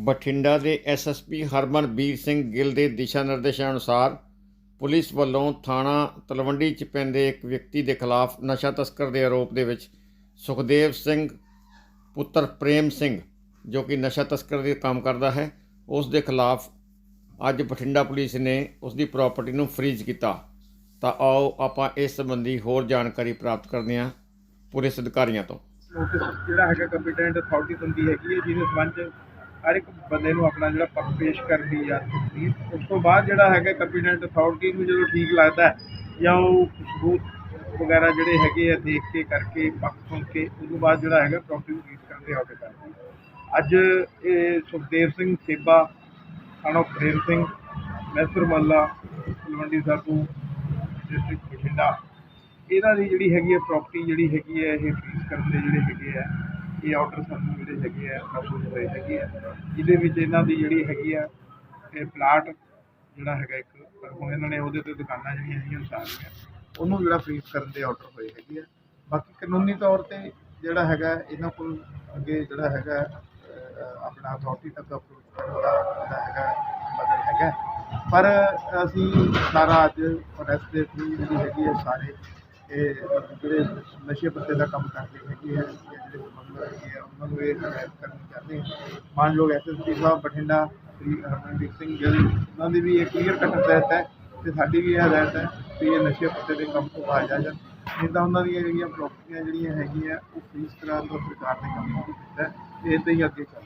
ਬਠਿੰਡਾ ਦੇ ਐਸਐਸਪੀ ਹਰਮਨਬੀਰ ਸਿੰਘ ਗਿੱਲ ਦੇ ਦਿਸ਼ਾ ਨਿਰਦੇਸ਼ਾਂ ਅਨੁਸਾਰ ਪੁਲਿਸ ਵੱਲੋਂ ਥਾਣਾ ਤਲਵੰਡੀ 'ਚ ਪੈਂਦੇ ਇੱਕ ਵਿਅਕਤੀ ਦੇ ਖਿਲਾਫ ਨਸ਼ਾ ਤਸਕਰ ਦੇ ਆਰੋਪ ਦੇ ਵਿੱਚ ਸੁਖਦੇਵ ਸਿੰਘ, ਪੁੱਤਰ ਪ੍ਰੇਮ ਸਿੰਘ, ਜੋ ਕਿ ਨਸ਼ਾ ਤਸਕਰ ਦੇ ਕੰਮ ਕਰਦਾ ਹੈ, ਉਸ ਦੇ ਖਿਲਾਫ ਅੱਜ ਬਠਿੰਡਾ ਪੁਲਿਸ ਨੇ ਉਸ ਦੀ ਪ੍ਰਾਪਰਟੀ ਨੂੰ ਫ੍ਰੀਜ਼ ਕੀਤਾ। ਤਾਂ ਆਓ ਆਪਾਂ ਇਸ ਸੰਬੰਧੀ ਹੋਰ ਜਾਣਕਾਰੀ ਪ੍ਰਾਪਤ ਕਰਦੇ ਹਾਂ ਪੁਲਿਸ ਅਧਿਕਾਰੀਆਂ ਤੋਂ। ਜਿਹੜਾ ਹੈਗਾ ਕੰਪੀਟੈਂਟ ਅਥਾਰਟੀ ਦਿੰਦੀ ਹੈਗੀ ਜਿਹਦੇ ਸੰਬੰਧ ਹਰ ਇੱਕ ਬੰਦੇ ਨੂੰ ਆਪਣਾ ਜਿਹੜਾ ਪੱਖ ਪੇਸ਼ ਕਰਦੀ ਆ ਤਸਦੀਕ ਉਸ ਤੋਂ ਬਾਅਦ ਜਿਹੜਾ ਹੈਗਾ ਕੰਪੀਟੈਂਟ ਅਥਾਰਟੀ ਨੂੰ ਜਦੋਂ ਠੀਕ ਲੱਗਦਾ ਜਾਂ ਉਹ ਸਬੂਤ ਵਗੈਰਾ ਜਿਹੜੇ ਹੈਗੇ ਆ ਦੇਖ ਕੇ ਕਰਕੇ, ਪੱਖ ਸੁਣ ਕੇ ਉਸ ਤੋਂ ਬਾਅਦ ਜਿਹੜਾ ਹੈਗਾ ਪ੍ਰਾਪਰਟੀ ਨੂੰ ਰਿਲੀਜ਼ ਕਰਨ ਦੇ ਆਰਡਰ ਕਰਦੀ ਅੱਜ ਇਹ ਸੁਖਦੇਵ ਸਿੰਘ ਸੇਬਾ ਸਾਨੋ ਪ੍ਰੇਮ ਸਿੰਘ, ਮੈਸਰ ਮੱਲਾ, ਤਲਵੰਡੀ ਸਾਬੂ ਡਿਸਟ੍ਰਿਕਟ ਬਠਿੰਡਾ। ਇਹਨਾਂ ਦੀ ਜਿਹੜੀ ਹੈਗੀ ਹੈ ਪ੍ਰਾਪਰਟੀ ਜਿਹੜੀ ਹੈਗੀ ਹੈ ਇਹ ਫੀਸ ਕਰਨ ਦੇ ਜਿਹੜੇ ਹੈਗੇ ਆ ਇਹ ਆਰਡਰ ਸਾਨੂੰ ਜਿਹੜੇ ਹੈਗੇ ਆ ਕਾਬੂ ਹੋਏ ਹੈਗੇ ਆ। ਜਿਹਦੇ ਵਿੱਚ ਇਹਨਾਂ ਦੀ ਜਿਹੜੀ ਹੈਗੀ ਆ, ਇਹ ਪਲਾਟ ਜਿਹੜਾ ਹੈਗਾ ਇੱਕ, ਪਰ ਹੁਣ ਇਹਨਾਂ ਨੇ ਉਹਦੇ ਤੇ ਦੁਕਾਨਾਂ ਜਿਹੜੀਆਂ ਹੈਗੀਆਂ ਸਾਰੀਆਂ ਉਹਨੂੰ ਜਿਹੜਾ ਫ੍ਰੀਜ਼ ਕਰਨ ਦੇ ਆਰਡਰ ਹੋਏ ਹੈਗੇ ਆ। ਬਾਕੀ ਕਾਨੂੰਨੀ ਤੌਰ ਤੇ ਜਿਹੜਾ ਹੈਗਾ, ਇਹਨਾਂ ਕੋਲ ਅੱਗੇ ਜਿਹੜਾ ਹੈਗਾ ਆਪਣਾ ਅਥਾਰਟੀ ਤੱਕ ਅਪਰੂਵ ਕਰਨ ਦਾ ਜਿਹੜਾ ਹੈਗਾ ਬਦਲ ਹੈਗਾ। ਪਰ ਅਸੀਂ ਸਾਰਾ ਅੱਜ ਅਰੈਸਟ ਦੇ ਥਰੂ ਜਿਹੜੀ ਹੈਗੀ ਹੈ ਸਾਰੇ ਇਹ ਜਿਹੜੇ ਨਸ਼ੇ ਪੱਤੇ ਦਾ ਕੰਮ ਕਰਦੇ ਹੈਗੇ ਆ ਹੈਗੇ ਆ ਉਹਨਾਂ ਨੂੰ ਇਹ ਹਦਾਇਤ ਕਰਨੀ ਚਾਹੁੰਦੇ ਹਾਂ। ਮਾਨਯੋਗ ਐਸਐਸਪੀ ਸਾਹਿਬ, ਬਠਿੰਡਾ ਸ੍ਰੀ ਹਰਮਨਦੀਪ ਸਿੰਘ ਗਿੱਲ, ਉਹਨਾਂ ਦੀ ਵੀ ਇਹ ਕਲੀਅਰ ਕੱਟ ਹਦਾਇਤ ਹੈ ਤੇ ਸਾਡੀ ਵੀ ਇਹ ਹਦਾਇਤ ਹੈ ਕਿ ਇਹ ਨਸ਼ੇ ਪੱਤੇ ਦੇ ਕੰਮ ਤੋਂ ਬਾਹਰ ਜਾ ਜਾਣ ਨਹੀਂ ਤਾਂ ਉਹਨਾਂ ਦੀਆਂ ਜਿਹੜੀਆਂ ਪ੍ਰਾਪਰਟੀਆਂ ਜਿਹੜੀਆਂ ਹੈਗੀਆਂ, ਉਹ ਫ੍ਰੀਜ਼ ਕਰਾਉਣ ਦਾ ਸਰਕਾਰ ਨੇ ਕੰਮ ਸ਼ੁਰੂ ਕੀਤਾ ਹੈ ਤੇ ਹੀ ਅੱਗੇ ਚੱਲ